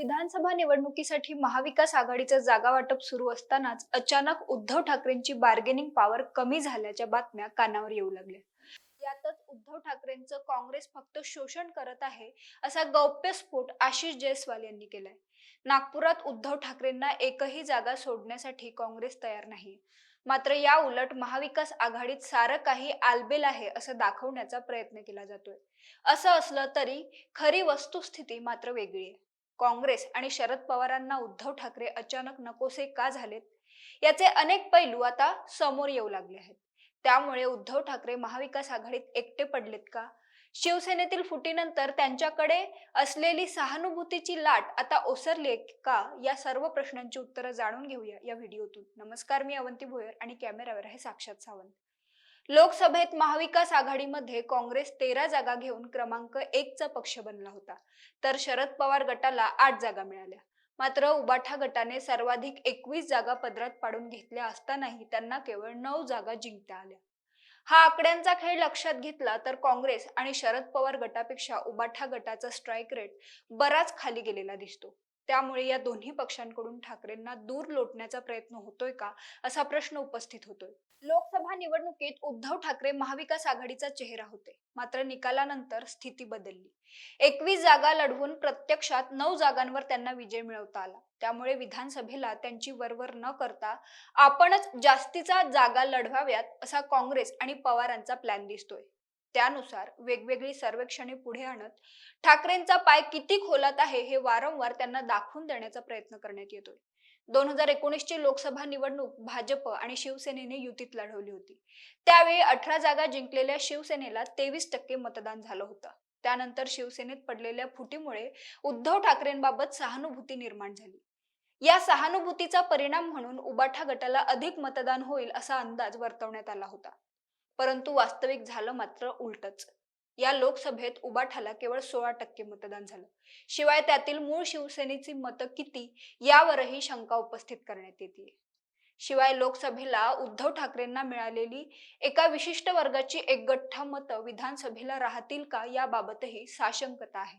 विधानसभा निवडणुकीसाठी महाविकास आघाडीचं जागा वाटप सुरू असतानाच अचानक उद्धव ठाकरेंची बार्गेनिंग पॉवर कमी झाल्याच्या बातम्या कानावर येऊ लागल्या. यातच उद्धव ठाकरेंचं काँग्रेस फक्त शोषण करत आहे असा गौप्यस्फोट आशिष जयस्वाल यांनी केलाय. नागपुरात उद्धव ठाकरेंना एकही जागा सोडण्यासाठी काँग्रेस तयार नाही. मात्र या उलट महाविकास आघाडीत सारं काही आलबेल आहे असं दाखवण्याचा प्रयत्न केला जातोय. असं असलं तरी खरी वस्तुस्थिती मात्र वेगळी आहे. काँग्रेस आणि शरद पवारांना उद्धव ठाकरे अचानक नकोसे का झालेत? याचे अनेक पैलू आता समोर येऊ लागले आहेत. त्यामुळे उद्धव ठाकरे महाविकास आघाडीत एकटे पडलेत का? शिवसेनेतील फुटीनंतर त्यांच्याकडे असलेली सहानुभूतीची लाट आता ओसरली का? या सर्व प्रश्नांची उत्तरं जाणून घेऊया या व्हिडिओतून. नमस्कार मी अवंती भोयर आणि कॅमेरावर आहे साक्षात सावंत. लोकसभेत महाविकास आघाडीमध्ये काँग्रेस तेरा जागा घेऊन क्रमांक एकचा पक्ष बनला होता. तर शरद पवार गटाला आठ जागा मिळाल्या. मात्र उबाठा गटाने सर्वाधिक एकवीस जागा पदरात पाडून घेतल्या असतानाही त्यांना केवळ नऊ जागा जिंकता आल्या. हा आकड्यांचा खेळ लक्षात घेतला तर काँग्रेस आणि शरद पवार गटापेक्षा उबाठा गटाचा स्ट्राईक रेट बराच खाली गेलेला दिसतो. त्यामुळे या दोन्ही पक्षांकडून ठाकरेंना दूर लोटण्याचा प्रयत्न होतोय का असा प्रश्न उपस्थित होतोय. लोकसभा निवडणुकीत उद्धव ठाकरे महाविकास आघाडीचा चेहरा होते. मात्र निकालानंतर स्थिती बदलली. एकवीस जागा लढवून प्रत्यक्षात नऊ जागांवर त्यांना विजय मिळवता आला. त्यामुळे विधानसभेला त्यांची वरवर न करता आपणच जास्तीचा जागा लढवाव्यात असा काँग्रेस आणि पवारांचा प्लॅन दिसतोय. त्यानुसार वेगवेगळी सर्वेक्षणे पुढे आणत ठाकरेंचा पाय किती खोलात आहे हे वारंवार त्यांना दाखवून देण्याचा प्रयत्न करण्यात येतोय. दोन हजार एकोणीसची लोकसभा निवडणूक भाजप आणि शिवसेनेने युतीत लढवली होती. त्यावेळी अठरा जागा जिंकलेल्या शिवसेनेला तेवीस टक्के मतदान झालं होतं. त्यानंतर शिवसेनेत पडलेल्या फुटीमुळे उद्धव ठाकरेंबाबत सहानुभूती निर्माण झाली. या सहानुभूतीचा परिणाम म्हणून उबाठा गटाला अधिक मतदान होईल असा अंदाज वर्तवण्यात आला होता. परंतु वास्तविक झालं मात्र उलटच. या लोकसभेत उबाठाला केवळ सोळा टक्के मतदान झालं. शिवाय त्यातील मूळ शिवसेनेची मतं किती यावरही शंका उपस्थित करण्यात येते शिवाय लोकसभेला उद्धव ठाकरेंना मिळालेली एका विशिष्ट वर्गाची एक गठ्ठा मतं विधानसभेला राहतील का याबाबतही साशंकता आहे.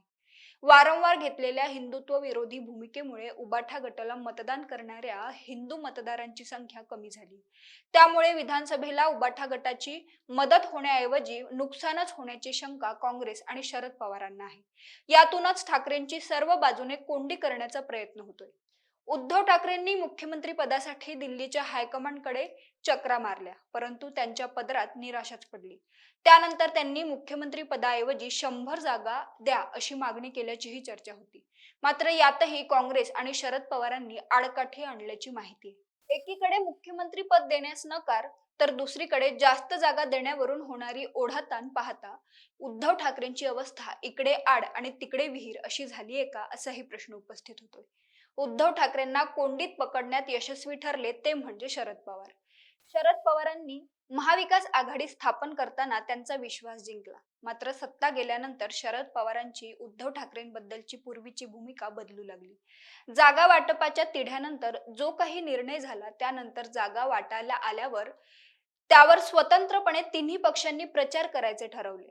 वारंवार घेतलेल्या हिंदुत्व विरोधी भूमिकेमुळे उबाठा गटाला मतदान करणाऱ्या हिंदू मतदारांची संख्या कमी झाली. त्यामुळे विधानसभेला उबाठा गटाची मदत होण्याऐवजी नुकसानच होण्याची शंका काँग्रेस आणि शरद पवारांना आहे. यातूनच ठाकरेंची सर्व बाजूने कोंडी करण्याचा प्रयत्न होतोय. उद्धव ठाकरेंनी मुख्यमंत्री पदासाठी दिल्लीच्या हायकमांडकडे चक्रा मारल्या परंतु त्यांच्या पदरात निराशाच पडली. त्यानंतर त्यांनी मुख्यमंत्री पदाऐवजी शंभर जागा द्या अशी मागणी केल्याचीही चर्चा होती. मात्र यातही काँग्रेस आणि शरद पवारांनी आडकाठी आणल्याची माहिती एकीकडे मुख्यमंत्री पद देण्यास नकार तर दुसरीकडे जास्त जागा देण्यावरून होणारी ओढाताण पाहता उद्धव ठाकरेंची अवस्था इकडे आड आणि तिकडे विहीर अशी झालीये का असाही प्रश्न उपस्थित होतोय. उद्धव ठाकरेंना कोंडीत पकडण्यात यशस्वी ठरले ते म्हणजे शरद पवार. शरद पवारांनी महाविकास आघाडी स्थापन करताना त्यांचा विश्वास जिंकला. मात्र सत्ता गेल्यानंतर शरद पवारांची उद्धव ठाकरेंबद्दलची पूर्वीची भूमिका बदलू लागली. जागा वाटपाच्या तिढ्यानंतर जो काही निर्णय झाला त्यानंतर जागा वाटायला आल्यावर त्यावर स्वतंत्रपणे तिन्ही पक्षांनी प्रचार करायचे ठरवले.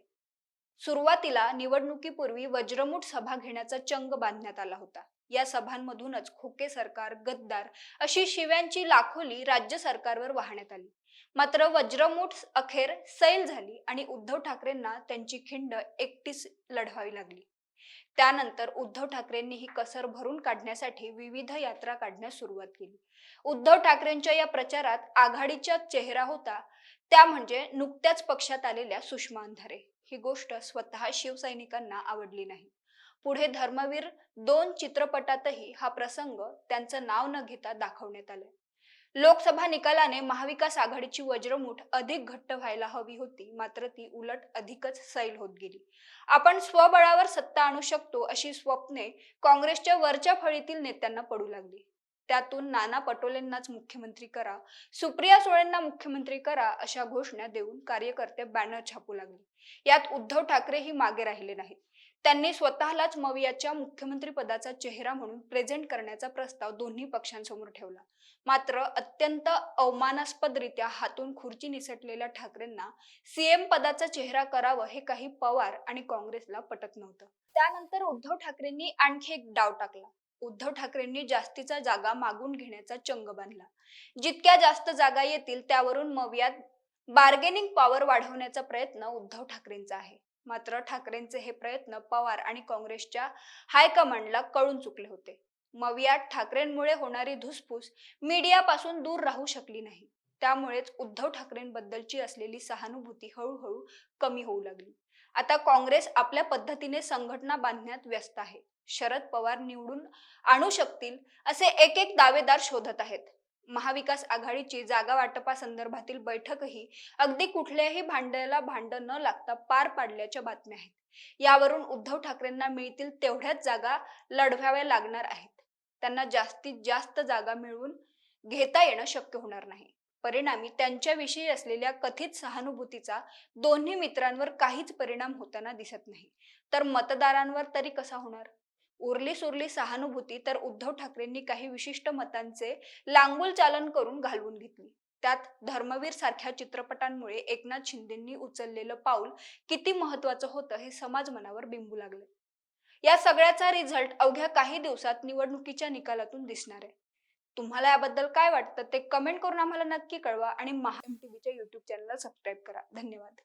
सुरुवातीला निवडणुकीपूर्वी वज्रमुठ सभा घेण्याचा चंग बांधण्यात आला होता. या सभांमधूनच खोके सरकार गद्दार अशी शिव्यांची लाखोली राज्य सरकारवर वाहण्यात आली. मात्र वज्रमूठ अखेर सैल झाली आणि उद्धव ठाकरेंना त्यांची खिंड एकटीच लढवावी लागली. त्यानंतर उद्धव ठाकरेंनी ही कसर भरून काढण्यासाठी विविध यात्रा काढण्यास सुरुवात केली. उद्धव ठाकरेंच्या या प्रचारात आघाडीचा चेहरा होता त्या म्हणजे नुकत्याच पक्षात आलेल्या सुषमा अंधारे. ही गोष्ट स्वतः शिवसैनिकांना आवडली नाही. पुढे धर्मवीर दोन चित्रपटातही हा प्रसंग त्यांचं नाव न घेता दाखवण्यात आलाय लोकसभा निकालाने महाविकास आघाडीची वज्रमूठ अधिक घट्ट व्हायला हवी होती मात्र ती उलट अधिकच सैल होत गेली. आपण स्वबळावर सत्ता आणू शकतो अशी स्वप्ने काँग्रेसच्या वरच्या फळीतील नेत्यांना पडू लागली. त्यातून नाना पटोलेंनाच मुख्यमंत्री करा सुप्रिया सुळेंना मुख्यमंत्री करा अशा घोषणा देऊन कार्यकर्ते बॅनर छापू लागले. यात उद्धव ठाकरेही मागे राहिले नाहीत. त्यांनी स्वतःलाच मवियाच्या मुख्यमंत्री पदाचा चेहरा म्हणून प्रेझेंट करण्याचा प्रस्ताव दोन्ही पक्षांसमोर ठेवला. मात्र अत्यंत अवमानास्पदरित्या हातून खुर्ची निसटलेल्या ठाकरेंना सीएम पदाचा चेहरा करावं हे काही पवार आणि काँग्रेसला पटत नव्हतं. त्यानंतर उद्धव ठाकरेंनी आणखी एक डाव टाकला. उद्धव ठाकरेंनी जास्तीचा जागा मागून घेण्याचा चंग बांधला. जितक्या जास्त जागा येतील त्यावरून मवियात बार्गेनिंग पॉवर वाढवण्याचा प्रयत्न उद्धव ठाकरेंचा आहे. मात्र ठाकरेंचे हे प्रयत्न पवार आणि काँग्रेसच्या हायकमांडला कळून चुकले होते. मवियात ठाकरेंमुळे होणारी धुसफूस मीडियापासून दूर राहू शकली नाही. त्यामुळेच उद्धव ठाकरेंबद्दलची असलेली सहानुभूती हळूहळू कमी होऊ लागली. आता काँग्रेस आपल्या पद्धतीने संघटना बांधण्यात व्यस्त आहे. शरद पवार निवडून आणू शकतील असे एक एक दावेदार शोधत आहेत. महाविकास आघाडीची जागा वाटपासंदर्भातील बैठकही अगदी कुठल्याही भांड्याला भांड न लागता पार पाडल्याच्या बातम्या आहेत. यावरून उद्धव ठाकरेंना मिळतील तेवढ्याच जागा लढवाव्या लागणार आहेत. त्यांना जास्तीत जास्त जागा मिळवून घेता येणं शक्य होणार नाही. परिणामी त्यांच्याविषयी असलेल्या कथित सहानुभूतीचा दोन्ही मित्रांवर काहीच परिणाम होताना दिसत नाही. तर मतदारांवर तरी कसा होणार? उरली सुरली सहानुभूती तर उद्धव ठाकरेंनी काही विशिष्ट मतांचे लांगुल चालन करून घालवून घेतली. त्यात धर्मवीर सारख्या चित्रपटांमुळे एकनाथ शिंदेंनी उचललेलं पाऊल किती महत्वाचं होतं हे समाज मनावर बिंबू लागले. या सगळ्याचा रिझल्ट अवघ्या काही दिवसात निवडणुकीच्या निकालातून दिसणार आहे. तुम्हाला याबद्दल काय वाटतं ते कमेंट करून आम्हाला नक्की कळवा आणि महा टीव्हीच्या युट्यूब चॅनलला सबस्क्राईब करा. धन्यवाद.